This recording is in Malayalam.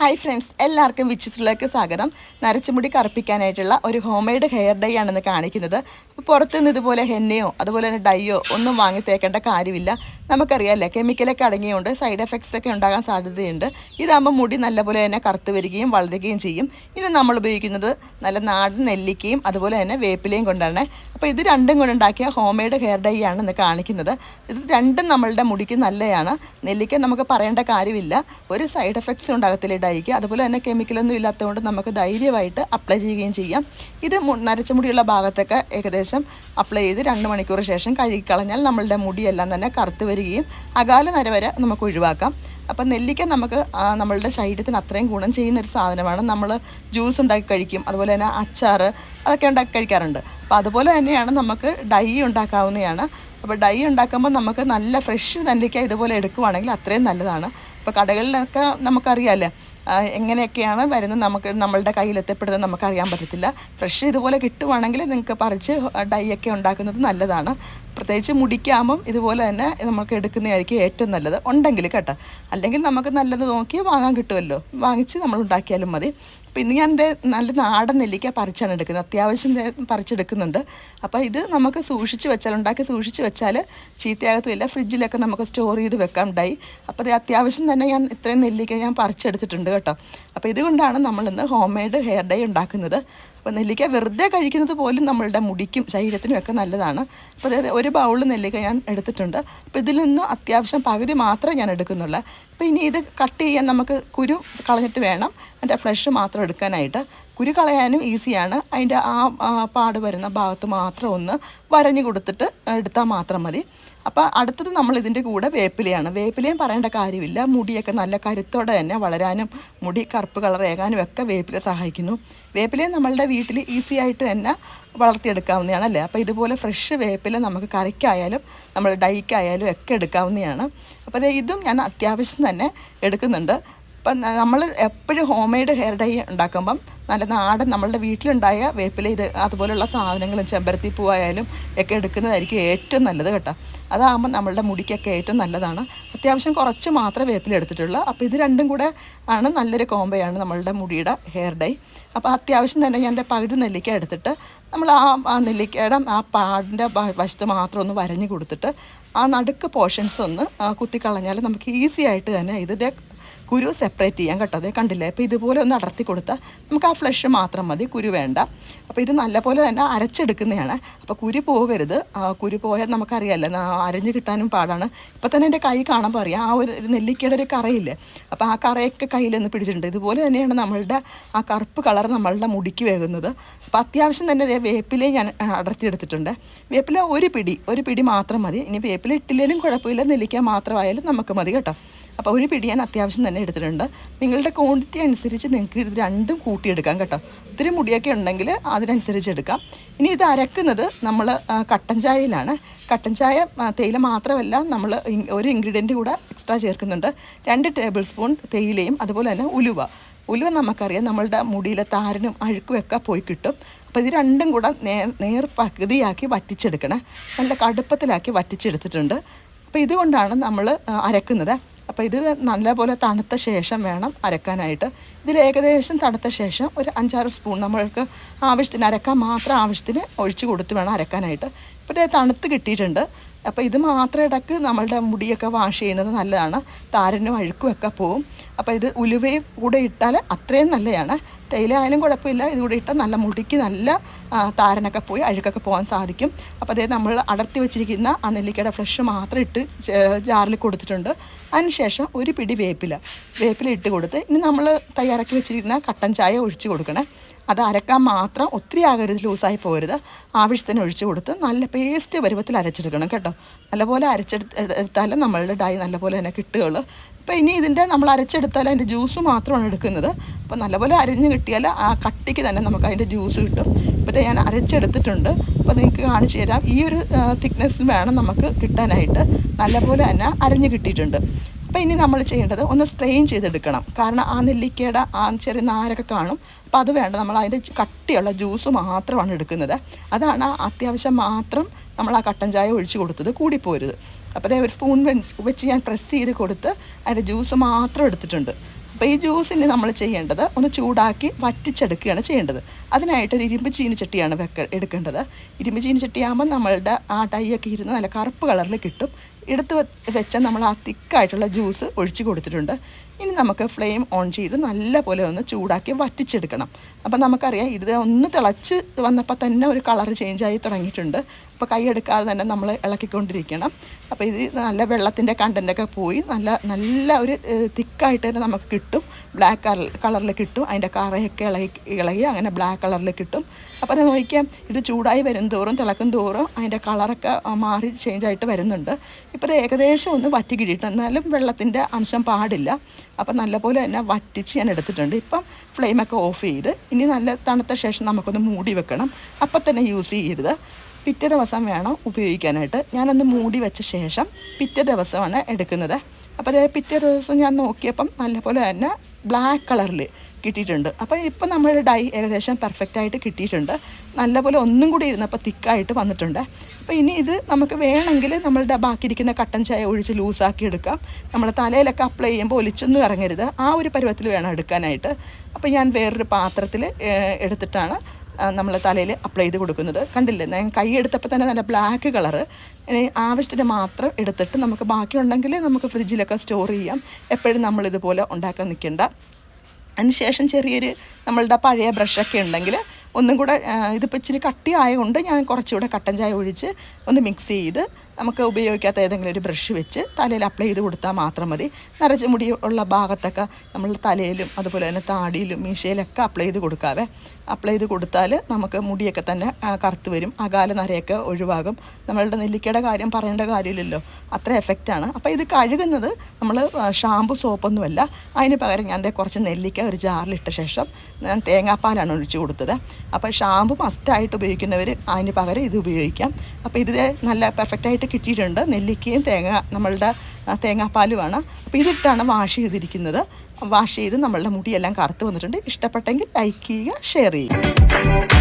ഹായ് ഫ്രണ്ട്സ് എല്ലാവർക്കും വിച്ചിസിലേക്ക് സ്വാഗതം. നരച്ചുമുടി കറുപ്പിക്കാനായിട്ടുള്ള ഒരു ഹോം മെയ്ഡ് ഹെയർ ഡൈ ആണെന്ന് കാണിക്കുന്നത്. പുറത്തുനിന്ന് ഇതുപോലെ ഹെന്നയോ അതുപോലെ തന്നെ ഡൈയോ ഒന്നും വാങ്ങി തേക്കേണ്ട കാര്യമില്ല. നമുക്കറിയാമല്ലേ കെമിക്കലൊക്കെ അടങ്ങിയുകൊണ്ട് സൈഡ് എഫക്ട്സ് ഒക്കെ ഉണ്ടാകാൻ സാധ്യതയുണ്ട്. ഇതാകുമ്പോൾ മുടി നല്ലപോലെ തന്നെ കറുത്ത് വരികയും വളരുകയും ചെയ്യും. ഇനി നമ്മൾ ഉപയോഗിക്കുന്നത് നല്ല നാടൻ നെല്ലിക്കയും അതുപോലെ തന്നെ വേപ്പിലയും കൊണ്ടാണ്. അപ്പോൾ ഇത് രണ്ടും കൊണ്ടുണ്ടാക്കിയ ഹോം മെയ്ഡ് ഹെയർ ഡൈ ആണ് ഇന്ന് കാണിക്കുന്നത്. ഇത് രണ്ടും നമ്മളുടെ മുടിക്ക് നല്ലതാണ് നെല്ലിക്ക നമുക്ക് പറയേണ്ട കാര്യമില്ല. ഒരു സൈഡ് എഫക്ട്സ് ഉണ്ടാകത്തില്ല ഡൈക്ക് അതുപോലെ തന്നെ കെമിക്കലൊന്നും ഇല്ലാത്തതുകൊണ്ട് നമുക്ക് ധൈര്യമായിട്ട് അപ്ലൈ ചെയ്യുകയും ചെയ്യാം. ഇത് നരച്ച മുടിയുള്ള ഭാഗത്തൊക്കെ ഏകദേശം അപ്ലൈ ചെയ്ത് രണ്ട് മണിക്കൂർ ശേഷം കഴുകിക്കളഞ്ഞാൽ നമ്മളുടെ മുടിയെല്ലാം തന്നെ കറുത്ത് വരികയും അകാല നര വരെ നമുക്ക് ഒഴിവാക്കാം. അപ്പം നെല്ലിക്ക നമുക്ക് നമ്മളുടെ ശരീരത്തിന് അത്രയും ഗുണം ചെയ്യുന്ന ഒരു സാധനമാണ്. നമ്മൾ ജ്യൂസ് ഉണ്ടാക്കി കഴിക്കും അതുപോലെ തന്നെ അച്ചാർ അതൊക്കെ ഉണ്ടാക്കി കഴിക്കാറുണ്ട്. അപ്പോൾ അതുപോലെ തന്നെയാണ് നമുക്ക് ഡൈ ഉണ്ടാക്കാവുന്നതാണ്. അപ്പോൾ ഡൈ ഉണ്ടാക്കുമ്പോൾ നമുക്ക് നല്ല ഫ്രഷ് നെല്ലിക്ക ഇതുപോലെ എടുക്കുവാണെങ്കിൽ അത്രയും നല്ലതാണ്. അപ്പോൾ കടകളിലൊക്കെ നമുക്കറിയാമല്ലേ എങ്ങനെയൊക്കെയാണ് വരുന്നത് നമുക്ക് നമ്മളുടെ എത്തപ്പെടുന്നത് നമുക്കറിയാൻ പറ്റത്തില്ല. ഫ്രഷ് ഇതുപോലെ കിട്ടുവാണെങ്കിൽ നിങ്ങൾക്ക് പറിച്ച് ഡൈ ഒക്കെ ഉണ്ടാക്കുന്നത് നല്ലതാണ്. പ്രത്യേകിച്ച് മുടിക്കാകുമ്പം ഇതുപോലെ തന്നെ നമുക്ക് എടുക്കുന്നതായിരിക്കും ഏറ്റവും നല്ലത്. ഉണ്ടെങ്കിൽ കേട്ടോ. അല്ലെങ്കിൽ നമുക്ക് നല്ലത് നോക്കി വാങ്ങാൻ കിട്ടുമല്ലോ. വാങ്ങിച്ച് നമ്മൾ ഉണ്ടാക്കിയാലും മതി. അപ്പോൾ ഇന്ന് ഞാൻ നല്ല നാടൻ നെല്ലിക്ക പറിച്ചാണ് എടുക്കുന്നത്. അത്യാവശ്യം പറിച്ചെടുക്കുന്നുണ്ട്. അപ്പോൾ ഇത് നമുക്ക് സൂക്ഷിച്ച് വെച്ചാൽ ഉണ്ടാക്കി സൂക്ഷിച്ച് വെച്ചാൽ ചീത്തയാകത്തുമില്ല ഫ്രിഡ്ജിലൊക്കെ നമുക്ക് സ്റ്റോർ ചെയ്ത് വെക്കാം ഡൈ. അപ്പോൾ ഇത് അത്യാവശ്യം തന്നെ ഞാൻ ഇത്രയും നെല്ലിക്ക ഞാൻ പറിച്ചെടുത്തിട്ടുണ്ട് കേട്ടോ. അപ്പോൾ ഇതുകൊണ്ടാണ് നമ്മളിന്ന് ഹോം മെയ്ഡ് ഹെയർ ഡൈ ഉണ്ടാക്കുന്നത്. അപ്പോൾ നെല്ലിക്ക വെറുതെ കഴിക്കുന്നത് പോലും നമ്മളുടെ മുടിക്കും ശരീരത്തിനും ഒക്കെ നല്ലതാണ്. അപ്പോൾ അതായത് ഒരു ബൗൾ നെല്ലിക്ക ഞാൻ എടുത്തിട്ടുണ്ട്. അപ്പോൾ ഇതിൽ നിന്ന് അത്യാവശ്യം പകുതി മാത്രമേ ഞാൻ എടുക്കുന്നുള്ളൂ. അപ്പോൾ ഇനി ഇത് കട്ട് ചെയ്യാൻ നമുക്ക് കുരു കളഞ്ഞിട്ട് വേണം. അതിന്റെ ഫ്ലഷ് മാത്രം എടുക്കാനായിട്ട്. കുരു കളയാനും ഈസിയാണ്. അതിന്റെ ആ പാട് വരുന്ന ഭാഗത്ത് മാത്രം ഒന്ന് വരഞ്ഞു കൊടുത്തിട്ട് എടുത്താൽ മാത്രം മതി. അപ്പോൾ അടുത്തത് നമ്മൾ ഇതിന്റെ കൂടെ വേപ്പിലയാണ്. വേപ്പിലയും പറയേണ്ട കാര്യമില്ല. മുടിയൊക്കെ നല്ല കരുത്തോടെ തന്നെ വളരാനും മുടി കറുപ്പ് കളർ ഏകാനും ഒക്കെ വേപ്പില സഹായിക്കുന്നു. വേപ്പിലയും നമ്മളുടെ വീട്ടിൽ ഈസി ആയിട്ട് തന്നെ വളർത്തിയെടുക്കാവുന്നതാണ് അല്ലേ? അപ്പോൾ ഇതുപോലെ ഫ്രഷ് വേപ്പില നമുക്ക് കറിക്കായാലും നമ്മൾ ഡൈക്കായാലും ഒക്കെ എടുക്കാവുന്നതാണ്. അപ്പോൾ ഇതും ഞാൻ അത്യാവശ്യം തന്നെ എടുക്കുന്നുണ്ട്. അപ്പം നമ്മൾ എപ്പോഴും ഹോം മെയ്ഡ് ഹെയർ ഡൈ ഉണ്ടാക്കുമ്പം നല്ല നാടൻ നമ്മളുടെ വീട്ടിലുണ്ടായ വേപ്പില ഇത് അതുപോലെയുള്ള സാധനങ്ങളും ചെമ്പരത്തി പൂവായാലും ഒക്കെ എടുക്കുന്നതായിരിക്കും ഏറ്റവും നല്ലത് കേട്ടോ. അതാകുമ്പോൾ നമ്മളുടെ മുടിക്കൊക്കെ ഏറ്റവും നല്ലതാണ്. അത്യാവശ്യം കുറച്ച് മാത്രമേ വേപ്പില എടുത്തിട്ടുള്ളൂ. അപ്പോൾ ഇത് രണ്ടും കൂടെ ആണ് നല്ലൊരു കോമ്പയാണ് നമ്മളുടെ മുടിയുടെ ഹെയർ ഡൈ. അപ്പോൾ അത്യാവശ്യം തന്നെ ഞാൻ എന്റെ പകുതി നെല്ലിക്ക എടുത്തിട്ട് നമ്മൾ ആ നെല്ലിക്കയുടെ ആ പാടിന്റെ വശത്ത് മാത്രം ഒന്ന് വരഞ്ഞു കൊടുത്തിട്ട് ആ നടുക്ക് പോർഷൻസ് ഒന്ന് കുത്തിക്കളഞ്ഞാൽ നമുക്ക് ഈസി ആയിട്ട് തന്നെ ഇതിന്റെ കുരു സെപ്പറേറ്റ് ചെയ്യാൻ കേട്ടോ. അതേ കണ്ടില്ലേ? അപ്പോൾ ഇതുപോലെ ഒന്ന് അടർത്തി കൊടുത്താൽ നമുക്ക് ആ ഫ്ലഷ് മാത്രം മതി കുരു വേണ്ട. അപ്പോൾ ഇത് നല്ലപോലെ തന്നെ അരച്ചെടുക്കുന്നതാണ്. അപ്പോൾ കുരു പോകരുത്. കുരു പോയാൽ നമുക്കറിയാമല്ലോ അരഞ്ഞ് കിട്ടാനും പാടാണ്. ഇപ്പോൾ തന്നെ എന്റെ കൈ കാണുമ്പോൾ അറിയാം ആ ഒരു നെല്ലിക്കയുടെ ഒരു കറയില്ലേ? അപ്പോൾ ആ കറയൊക്കെ കയ്യിലൊന്ന് പിടിച്ചിട്ടുണ്ട്. ഇതുപോലെ തന്നെയാണ് നമ്മളുടെ ആ കറുപ്പ് കളർ നമ്മളുടെ മുടിക്ക് വേകുന്നത്. അപ്പോൾ അത്യാവശ്യം തന്നെ വേപ്പിലയും ഞാൻ അടർത്തിയെടുത്തിട്ടുണ്ട്. വേപ്പില ഒരു പിടി ഒരു പിടി മാത്രം മതി. ഇനി വേപ്പില ഇട്ടില്ലെങ്കിലും കുഴപ്പമില്ല. നെല്ലിക്ക മാത്രമായാലും നമുക്ക് മതി കേട്ടോ. അപ്പോൾ ഒരു പിടി ഞാൻ അത്യാവശ്യം തന്നെ എടുത്തിട്ടുണ്ട്. നിങ്ങളുടെ ക്വാണ്ടിറ്റി അനുസരിച്ച് നിങ്ങൾക്ക് ഇത് രണ്ടും കൂട്ടിയെടുക്കാം കേട്ടോ. ഒത്തിരി മുടിയൊക്കെ ഉണ്ടെങ്കിൽ അതിനനുസരിച്ച് എടുക്കാം. ഇനി ഇത് അരക്കുന്നത് നമ്മൾ കട്ടൻ ചായയിലാണ്. കട്ടൻ ചായ തേയില മാത്രമല്ല നമ്മൾ ഒരു ഇൻഗ്രീഡിയന്റ് കൂടെ എക്സ്ട്രാ ചേർക്കുന്നുണ്ട്. രണ്ട് ടേബിൾ സ്പൂൺ തേയിലയും അതുപോലെ തന്നെ ഉലുവ. ഉലുവ നമുക്കറിയാം നമ്മളുടെ മുടിയിലെ താരനും അഴുക്കും ഒക്കെ പോയി കിട്ടും. അപ്പോൾ ഇത് രണ്ടും കൂടെ നേർ നേർ പകുതിയാക്കി വറ്റിച്ചെടുക്കണേ. നല്ല കടുപ്പത്തിലാക്കി വറ്റിച്ചെടുത്തിട്ടുണ്ട്. അപ്പോൾ ഇതുകൊണ്ടാണ് നമ്മൾ അരക്കുന്നത്. അപ്പോൾ ഇത് നല്ലപോലെ തണുത്ത ശേഷം വേണം അരക്കാനായിട്ട്. ഇതിൽ ഏകദേശം തണുത്ത ശേഷം ഒരു അഞ്ചാറ് സ്പൂൺ നമ്മൾക്ക് ആവശ്യത്തിന് അരക്കാൻ മാത്രം ആവശ്യത്തിന് ഒഴിച്ച് കൊടുത്ത് വേണം അരക്കാനായിട്ട്. ഇപ്പോൾ തണുത്ത് കിട്ടിയിട്ടുണ്ട്. അപ്പോൾ ഇത് മാത്രം ഇടയ്ക്ക് നമ്മളുടെ മുടിയൊക്കെ വാഷ് ചെയ്യുന്നത് നല്ലതാണ്. താരനും അഴുക്കുമൊക്കെ പോവും. അപ്പോൾ ഇത് ഉലുവയും കൂടെ ഇട്ടാൽ അത്രയും നല്ലതാണ്. തേയില ആയാലും കുഴപ്പമില്ല. ഇത് കൂടെ ഇട്ടാൽ നല്ല മുടിക്ക് നല്ല താരനൊക്കെ പോയി അഴുക്കൊക്കെ പോകാൻ സാധിക്കും. അപ്പോൾ അതേ നമ്മൾ അടർത്തി വെച്ചിരിക്കുന്ന ആ നെല്ലിക്കയുടെ ഫ്രഷ് മാത്രം ഇട്ട് ജാറിൽ കൊടുത്തിട്ടുണ്ട്. അതിനുശേഷം ഒരു പിടി വേപ്പില. വേപ്പില ഇട്ട് കൊടുത്ത് ഇനി നമ്മൾ തയ്യാറാക്കി വെച്ചിരിക്കുന്ന കട്ടൻ ചായ ഒഴിച്ച് കൊടുക്കണേ. അത് അരക്കാൻ മാത്രം ഒത്തിരി ആകരുത് ലൂസായി പോകരുത്. ആവശ്യത്തിന് ഒഴിച്ചു കൊടുത്ത് നല്ല പേസ്റ്റ് പരുവത്തിൽ അരച്ചെടുക്കണം കേട്ടോ. നല്ലപോലെ അരച്ചെടുത്ത് എടുത്താലും നമ്മളുടെ ഡൈ നല്ലപോലെ തന്നെ കിട്ടുകയുള്ളൂ. അപ്പോൾ ഇനി ഇതിന്റെ നമ്മൾ അരച്ചെടുത്താൽ അതിന്റെ ജ്യൂസ് മാത്രമാണ് എടുക്കുന്നത്. അപ്പോൾ നല്ലപോലെ അരിഞ്ഞ് കിട്ടിയാൽ ആ കട്ടിക്ക് തന്നെ നമുക്ക് അതിന്റെ ജ്യൂസ് കിട്ടും. ഇപ്പോൾ ഞാൻ അരച്ചെടുത്തിട്ടുണ്ട്. അപ്പോൾ നിങ്ങൾക്ക് കാണിച്ചു തരാം. ഈ ഒരു തിക്നെസ്സിൽ വേണം നമുക്ക് കിട്ടാനായിട്ട്. നല്ലപോലെ തന്നെ അരഞ്ഞ് കിട്ടിയിട്ടുണ്ട്. അപ്പോൾ ഇനി നമ്മൾ ചെയ്യേണ്ടത് ഒന്ന് സ്ട്രെയിൻ ചെയ്തെടുക്കണം. കാരണം ആ നെല്ലിക്കയുടെ ആ ചെറിയ നാരൊക്കെ കാണും. അപ്പോൾ അത് വേണ്ട. നമ്മൾ അതിന്റെ കട്ടിയുള്ള ജ്യൂസ് മാത്രമാണ് എടുക്കുന്നത്. അതാണ് അത്യാവശ്യം മാത്രം നമ്മൾ ആ കട്ടൻ ചായ ഒഴിച്ച് കൊടുത്തത്. കൂടിപ്പോരുത്. അപ്പോൾ അതേ ഒരു സ്പൂൺ വെച്ച് ഞാൻ പ്രസ് ചെയ്ത് കൊടുത്ത് അതിന്റെ ജ്യൂസ് മാത്രം എടുത്തിട്ടുണ്ട്. അപ്പോൾ ഈ ജ്യൂസിന് നമ്മൾ ചെയ്യേണ്ടത് ഒന്ന് ചൂടാക്കി വറ്റിച്ചെടുക്കുകയാണ് ചെയ്യേണ്ടത്. അതിനായിട്ട് ഒരു ഇരുമ്പ് ചീനിച്ചട്ടിയാണ് വെക്ക എടുക്കേണ്ടത്. ഇരുമ്പ് ചീനിച്ചട്ടിയാകുമ്പോൾ നമ്മളുടെ ആ ഡൈയൊക്കെ ഇരുന്ന് നല്ല കറുപ്പ് കളറിൽ കിട്ടും. എടുത്ത് വെച്ച നമ്മൾ ആ തിക്കായിട്ടുള്ള ജ്യൂസ് ഒഴിച്ച് കൊടുത്തിട്ടുണ്ട്. ഇനി നമുക്ക് ഫ്ലെയിം ഓൺ ചെയ്ത് നല്ലപോലെ ഒന്ന് ചൂടാക്കി വറ്റിച്ചെടുക്കണം. അപ്പോൾ നമുക്കറിയാം ഇത് ഒന്ന് തിളച്ച് വന്നപ്പോൾ തന്നെ ഒരു കളർ ചേഞ്ച് ആയി തുടങ്ങിയിട്ടുണ്ട്. അപ്പോൾ കൈ എടുക്കാതെ തന്നെ നമ്മൾ ഇളക്കിക്കൊണ്ടിരിക്കണം. അപ്പോൾ ഇത് നല്ല വെള്ളത്തിന്റെ കണ്ടന്റൊക്കെ പോയി നല്ല നല്ല ഒരു തിക്കായിട്ട് തന്നെ നമുക്ക് കിട്ടും. ബ്ലാക്ക് കളർ കളറിൽ കിട്ടും. അതിന്റെ കറയൊക്കെ ഇളകി ഇളകി അങ്ങനെ ബ്ലാക്ക് കളറിൽ കിട്ടും. അപ്പോൾ അത് നോക്കിയാൽ ഇത് ചൂടായി വരും തോറും തിളക്കും തോറും അതിന്റെ കളറൊക്കെ മാറി ചേഞ്ച് ആയിട്ട് വരുന്നുണ്ട്. ഇപ്പോൾ ഏകദേശം ഒന്ന് വറ്റി കിട്ടിയിട്ട് എന്നാലും വെള്ളത്തിന്റെ അംശം പാടില്ല. അപ്പം നല്ലപോലെ തന്നെ വറ്റിച്ച് ഞാൻ എടുത്തിട്ടുണ്ട്. ഇപ്പം ഫ്ലെയിമൊക്കെ ഓഫ് ചെയ്ത് ഇനി നല്ല തണുത്ത ശേഷം നമുക്കൊന്ന് മൂടി വെക്കണം. അപ്പം തന്നെ യൂസ് ചെയ്യരുത്. പിറ്റേ ദിവസം വേണം ഉപയോഗിക്കാനായിട്ട്. ഞാനൊന്ന് മൂടി വെച്ച ശേഷം പിറ്റേ ദിവസമാണ് എടുക്കുന്നത്. അപ്പോൾ പിറ്റേ ദിവസം ഞാൻ നോക്കിയപ്പം നല്ലപോലെ തന്നെ ബ്ലാക്ക് കളറിൽ കിട്ടിയിട്ടുണ്ട്. അപ്പോൾ ഇപ്പം നമ്മൾ ഡൈ ഏകദേശം പെർഫെക്റ്റ് ആയിട്ട് കിട്ടിയിട്ടുണ്ട്. നല്ലപോലെ ഒന്നും കൂടി ഇരുന്നപ്പോൾ തിക്കായിട്ട് വന്നിട്ടുണ്ട്. അപ്പോൾ ഇനി ഇത് നമുക്ക് വേണമെങ്കിൽ നമ്മളുടെ ബാക്കിയിരിക്കുന്ന കട്ടൻ ചായ ഒഴിച്ച് ലൂസാക്കി എടുക്കാം. നമ്മൾ തലയിലൊക്കെ അപ്ലൈ ചെയ്യുമ്പോൾ ഒലിച്ചൊന്നും ഇറങ്ങരുത്. ആ ഒരു പരുവത്തിൽ വേണം എടുക്കാനായിട്ട്. അപ്പോൾ ഞാൻ വേറൊരു പാത്രത്തിൽ എടുത്തിട്ടാണ് നമ്മൾ തലയിൽ അപ്ലൈ ചെയ്ത് കൊടുക്കുന്നത്. കണ്ടില്ലേ? ഞാൻ കൈ എടുത്തപ്പോൾ തന്നെ നല്ല ബ്ലാക്ക് കളറ് ആവശ്യത്തിന് മാത്രം എടുത്തിട്ട് നമുക്ക് ബാക്കിയുണ്ടെങ്കിൽ നമുക്ക് ഫ്രിഡ്ജിലൊക്കെ സ്റ്റോർ ചെയ്യാം. എപ്പോഴും നമ്മളിതുപോലെ ഉണ്ടാക്കാൻ നിൽക്കേണ്ട. അതിനുശേഷം ചെറിയൊരു നമ്മളുടെ പഴയ ബ്രഷൊക്കെ ഉണ്ടെങ്കിൽ ഒന്നും കൂടെ ഇതിപ്പോൾ ഇച്ചിരി കട്ടിയായതുകൊണ്ട് ഞാൻ കുറച്ചുകൂടെ കട്ടൻ ചായ ഒഴിച്ച് ഒന്ന് മിക്സ് ചെയ്ത് നമുക്ക് ഉപയോഗിക്കാത്ത ഏതെങ്കിലും ഒരു ബ്രഷ് വെച്ച് തലയിൽ അപ്ലൈ ചെയ്ത് കൊടുത്താൽ മാത്രം മതി. നരച്ച മുടി ഉള്ള ഭാഗത്തൊക്കെ നമ്മൾ തലയിലും അതുപോലെ തന്നെ താടിയിലും മീശയിലൊക്കെ അപ്ലൈ ചെയ്ത് കൊടുക്കാവേ. അപ്ലൈ ചെയ്ത് കൊടുത്താൽ നമുക്ക് മുടിയൊക്കെ തന്നെ കറുത്ത് വരും അകാല നരയൊക്കെ ഒഴിവാകും. നമ്മളുടെ നെല്ലിക്കയുടെ കാര്യം പറയേണ്ട കാര്യമില്ലല്ലോ. അത്ര എഫക്റ്റാണ് അപ്പോൾ ഇത് കഴുകുന്നത് നമ്മൾ ഷാമ്പു സോപ്പൊന്നുമല്ല അതിന് പകരം ഞാൻ കുറച്ച് നെല്ലിക്ക ഒരു ജാറിലിട്ട ശേഷം ഞാൻ തേങ്ങാപ്പാലാണ് ഒഴിച്ച് കൊടുത്തത്. അപ്പോൾ ഷാമ്പു മസ്റ്റായിട്ട് ഉപയോഗിക്കുന്നവർ അതിന് പകരം ഇത് ഉപയോഗിക്കാം. അപ്പോൾ ഇത് നല്ല പെർഫെക്റ്റായിട്ട് കിട്ടിയിട്ടുണ്ട് നെല്ലിക്കയും തേങ്ങ നമ്മളുടെ തേങ്ങാപ്പാലുമാണ്. അപ്പോൾ ഇതിട്ടാണ് വാഷ് ചെയ്തിരിക്കുന്നത്. വാഷ് ചെയ്ത് നമ്മളുടെ മുടിയെല്ലാം കറുത്ത് വന്നിട്ടുണ്ട്. ഇഷ്ടപ്പെട്ടെങ്കിൽ ലൈക്ക് ചെയ്യുക ഷെയർ ചെയ്യുക.